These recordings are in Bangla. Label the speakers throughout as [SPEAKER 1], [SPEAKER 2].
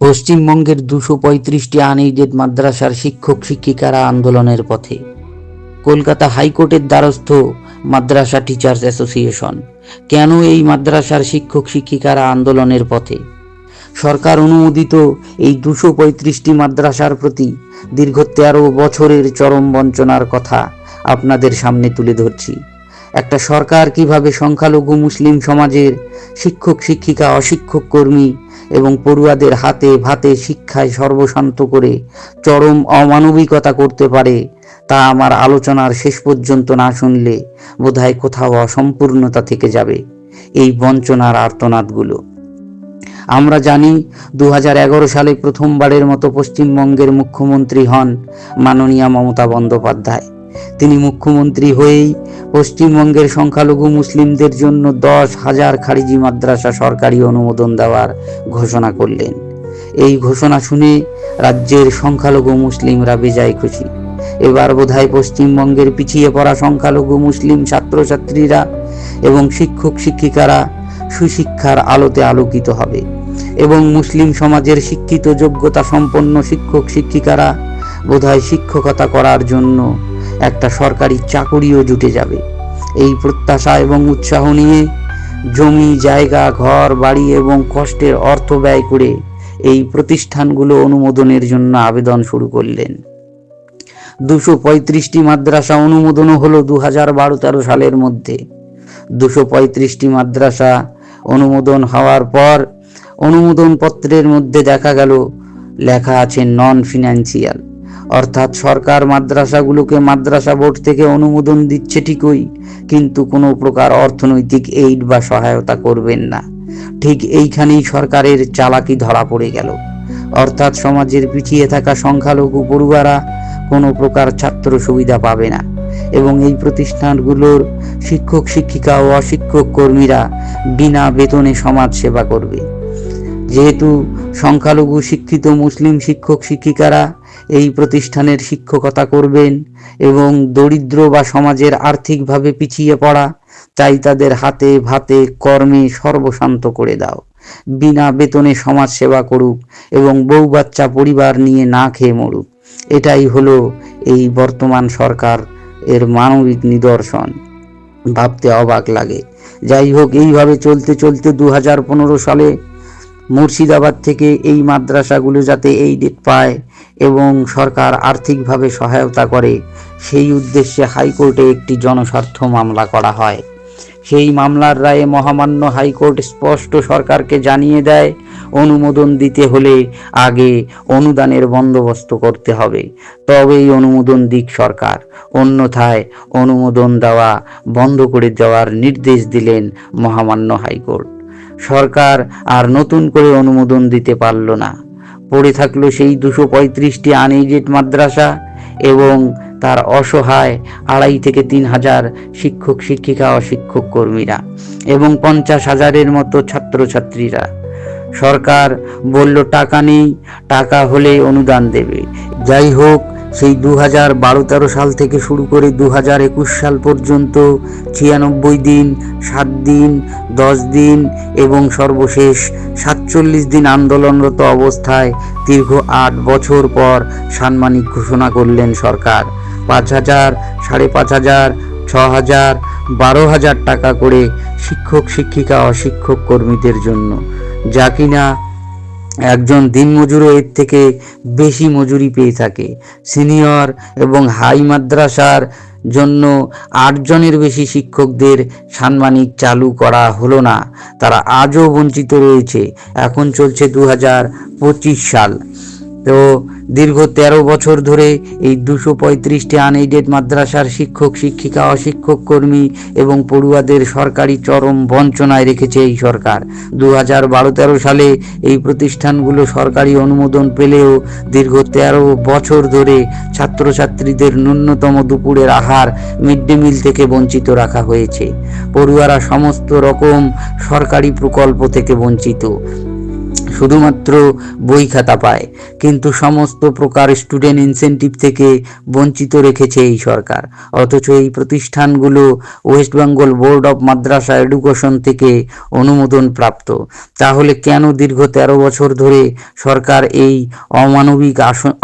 [SPEAKER 1] পশ্চিমবঙ্গের দুশো পঁয়ত্রিশটি আনএইডেড মাদ্রাসার শিক্ষক শিক্ষিকারা আন্দোলনের পথে। কলকাতা হাইকোর্টের দ্বারস্থ মাদ্রাসা টিচার্স অ্যাসোসিয়েশন। কেন এই মাদ্রাসার শিক্ষক শিক্ষিকারা আন্দোলনের পথে? সরকার অনুমোদিত এই দুশো পঁয়ত্রিশটি মাদ্রাসার প্রতি দীর্ঘ তেরো বছরের চরম বঞ্চনার কথা আপনাদের সামনে তুলে ধরছি। একটা সরকার কীভাবে সংখ্যালঘু মুসলিম সমাজের শিক্ষক, শিক্ষিকা, অশিক্ষক, কর্মী এবং পড়ুয়াদের হাতে ভাতে শিক্ষায় সর্বশান্ত করে চরম অমানবিকতা করতে পারে, তা আমার আলোচনার শেষ পর্যন্ত না শুনলে বোধহয় কোথাও অসম্পূর্ণতা থেকে যাবে এই বঞ্চনার আর্তনাদগুলো। আমরা জানি দু হাজার এগারো সালে প্রথমবারের মতো পশ্চিমবঙ্গের মুখ্যমন্ত্রী হন মাননীয়া মমতা বন্দ্যোপাধ্যায়। তিনি মুখ্যমন্ত্রী হয়েই পশ্চিমবঙ্গের সংখ্যালঘু মুসলিমদের জন্য দশ হাজার খারিজি মাদ্রাসা সরকারি অনুমোদন দেওয়ার ঘোষণা করলেন। এই ঘোষণা শুনে রাজ্যের সংখ্যালঘু মুসলিমরা বেজায় খুশি। এবার বোধহয় পশ্চিমবঙ্গের পিছিয়ে পড়া সংখ্যালঘু মুসলিম ছাত্রছাত্রীরা এবং শিক্ষক শিক্ষিকারা সুশিক্ষার আলোতে আলোকিত হবে এবং মুসলিম সমাজের শিক্ষিত যোগ্যতা সম্পন্ন শিক্ষক শিক্ষিকারা বোধহয় শিক্ষকতা করার জন্য একটা সরকারি চাকুরিও জুটে যাবে। এই প্রত্যাশা এবং উৎসাহ নিয়ে জমি, জায়গা, ঘর, বাড়ি এবং কষ্টের অর্থ ব্যয় করে এই প্রতিষ্ঠানগুলো অনুমোদনের জন্য আবেদন শুরু করলেন। দুশো পঁয়ত্রিশটি মাদ্রাসা অনুমোদনও হলো দু হাজার বারো তেরো সালের মধ্যে। দুশো পঁয়ত্রিশটি মাদ্রাসা অনুমোদন হওয়ার পর অনুমোদন পত্রের মধ্যে দেখা গেল, লেখা আছে নন ফিনান্সিয়াল অর্থাৎ সরকার মাদ্রাসাগুলোকে মাদ্রাসা বোর্ড থেকে অনুমোদন দিচ্ছে ঠিকই, কিন্তু কোনো প্রকার অর্থনৈতিক এইড বা সহায়তা করবেন না। ঠিক এইখানেই সরকারের চালাকি ধরা পড়ে গেল। অর্থাৎ সমাজের পিছিয়ে থাকা সংখ্যালঘু পড়ুয়ারা কোনো প্রকার ছাত্র সুবিধা পাবে না এবং এই প্রতিষ্ঠানগুলোর শিক্ষক, শিক্ষিকা ও অশিক্ষক কর্মীরা বিনা বেতনে সমাজ সেবা করবে। যেহেতু সংখ্যালঘু শিক্ষিত মুসলিম শিক্ষক, শিক্ষিকারা এই প্রতিষ্ঠানের শিক্ষকতা করবেন এবং দরিদ্র বা সমাজের আর্থিকভাবে পিছিয়ে পড়া, তাই তাদের হাতে ভাতে কর্মে সর্বশান্ত করে দাও। বিনা বেতনে সমাজ সেবা করুক এবং বউ বাচ্চা পরিবার নিয়ে না খেয়ে মরুক। এটাই হলো এই বর্তমান সরকার এর মানবিক নিদর্শন। ভাবতে অবাক লাগে। যাই হোক, এইভাবে চলতে চলতে দু হাজার পনেরো সালে মুর্শিদাবাদ থেকে এই মাদ্রাসাগুলো যাতে এই ডেট পায় এবং সরকার আর্থিকভাবে সহায়তা করে, সেই উদ্দেশ্যে হাইকোর্টে একটি জনস্বার্থ মামলা করা হয়। সেই মামলার রায়ে মহামান্য হাইকোর্ট স্পষ্ট সরকারকে জানিয়ে দেয়, অনুমোদন দিতে হলে আগে অনুদানের বন্দোবস্ত করতে হবে। তবেই অনুমোদন দিক সরকার। অন্যথায় অনুমোদন দেওয়া বন্ধ করে দেওয়ার নির্দেশ দিলেন মহামান্য হাইকোর্ট। সরকার আর নতুন করে অনুমোদন দিতে পারল না। পড়ে থাকল সেই দুশো পঁয়ত্রিশটি আনএইডেড মাদ্রাসা এবং তার অসহায় আড়াই থেকে তিন হাজার শিক্ষক, শিক্ষিকা ও শিক্ষক কর্মীরা এবং পঞ্চাশ হাজারের মতো ছাত্রছাত্রীরা। সরকার বলল, টাকা নেই, টাকা হলে অনুদান দেবে। যাই হোক সেই দু হাজার বারো তেরো সাল থেকে শুরু করে দু হাজার একুশ সাল পর্যন্ত ছিয়ানব্বই দিন, সাত দিন, দশ দিন এবং সর্বশেষ সাতচল্লিশ দিন আন্দোলনরত অবস্থায় দীর্ঘ আট বছর পর সাম্মানিক ঘোষণা করলেন সরকার। পাঁচ হাজার সাড়ে পাঁচ হাজার ছ হাজার বারো হাজার টাকা করে শিক্ষক, শিক্ষিকা, অশিক্ষক কর্মীদের জন্য। যা কিনা একজন দিনমজুরও এর থেকে বেশি মজুরি পেয়ে থাকে। সিনিয়র এবং হাই মাদ্রাসার জন্য আটজনের বেশি শিক্ষকদের সাম্মানিক চালু করা হলো না। তারা আজও বঞ্চিত রয়েছে। এখন চলছে দু হাজার পঁচিশ সাল। তো দীর্ঘ তেরো বছর ধরে এই দুশো পঁয়ত্রিশটি আনএইডেড মাদ্রাসার শিক্ষক, শিক্ষিকা, অশিক্ষক, কর্মী এবং পড়ুয়াদের সরকারি চরম বঞ্চনায় রেখেছে এই সরকার। দু হাজার বারো তেরো সালে এই প্রতিষ্ঠানগুলো সরকারি অনুমোদন পেলেও দীর্ঘ তেরো বছর ধরে ছাত্রছাত্রীদের ন্যূনতম দুপুরের আহার মিড ডে মিল থেকে বঞ্চিত রাখা হয়েছে। পড়ুয়ারা সমস্ত রকম সরকারি প্রকল্প থেকে বঞ্চিত। শুধুমাত্র বই খাতা পায়, কিন্তু সমস্ত প্রকার স্টুডেন্ট ইনসেন্টিভ থেকে বঞ্চিত রেখেছে এই সরকার। অথচ এই প্রতিষ্ঠানগুলো West Bengal board of Madrasa education থেকে অনুমোদন প্রাপ্ত। তাহলে কেন দীর্ঘ তেরো বছর ধরে সরকার এই অমানবিক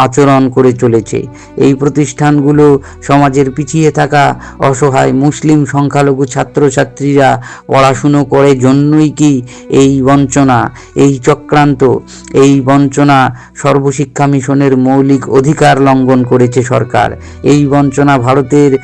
[SPEAKER 1] আচরণ করে চলেছে? এই প্রতিষ্ঠানগুলো সমাজের পিছিয়ে থাকা অসহায় মুসলিম সংখ্যালঘু ছাত্রছাত্রীরা পড়াশুনো করে জন্যই কি এই বঞ্চনা, এই চক্রান্ত এই বঞ্চনা সর্বশিক্ষা মিশনের মৌলিক অধিকার লঙ্ঘন করেছে সরকার। এই বঞ্চনা ভারতের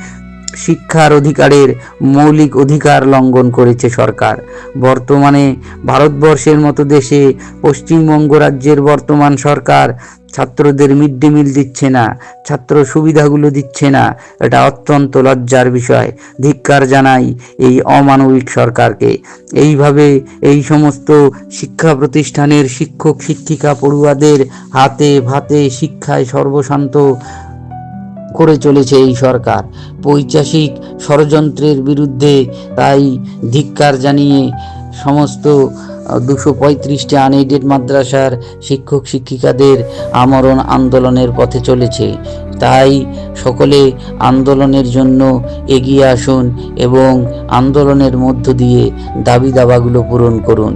[SPEAKER 1] শিক্ষার অধিকারের মৌলিক অধিকার লঙ্ঘন করেছে সরকার। বর্তমানে ভারতবর্ষের মতো দেশে পশ্চিমবঙ্গ রাজ্যের বর্তমান সরকার ছাত্রদের মিড ডে মিল দিচ্ছে না, ছাত্র সুবিধাগুলো দিচ্ছে না। এটা অত্যন্ত লজ্জার বিষয়, ধিক্কার জানাই এই অমানবিক সরকারকে। এইভাবে এই সমস্ত শিক্ষা প্রতিষ্ঠানের শিক্ষক, শিক্ষিকা পড়ুয়াদের হাতে ভাতে শিক্ষায় সর্বশান্ত করে চলেছে এই সরকার। পৈচাসিক ষড়যন্ত্রের বিরুদ্ধে তাই ধিক্কার জানিয়ে সমস্ত দুশো পঁয়ত্রিশটি আনএইডেড মাদ্রাসার শিক্ষক, শিক্ষিকাদের আমরণ আন্দোলনের পথে চলেছে। তাই সকলে আন্দোলনের জন্য এগিয়ে আসুন এবং আন্দোলনের মধ্য দিয়ে দাবি দাবাগুলো পূরণ করুন।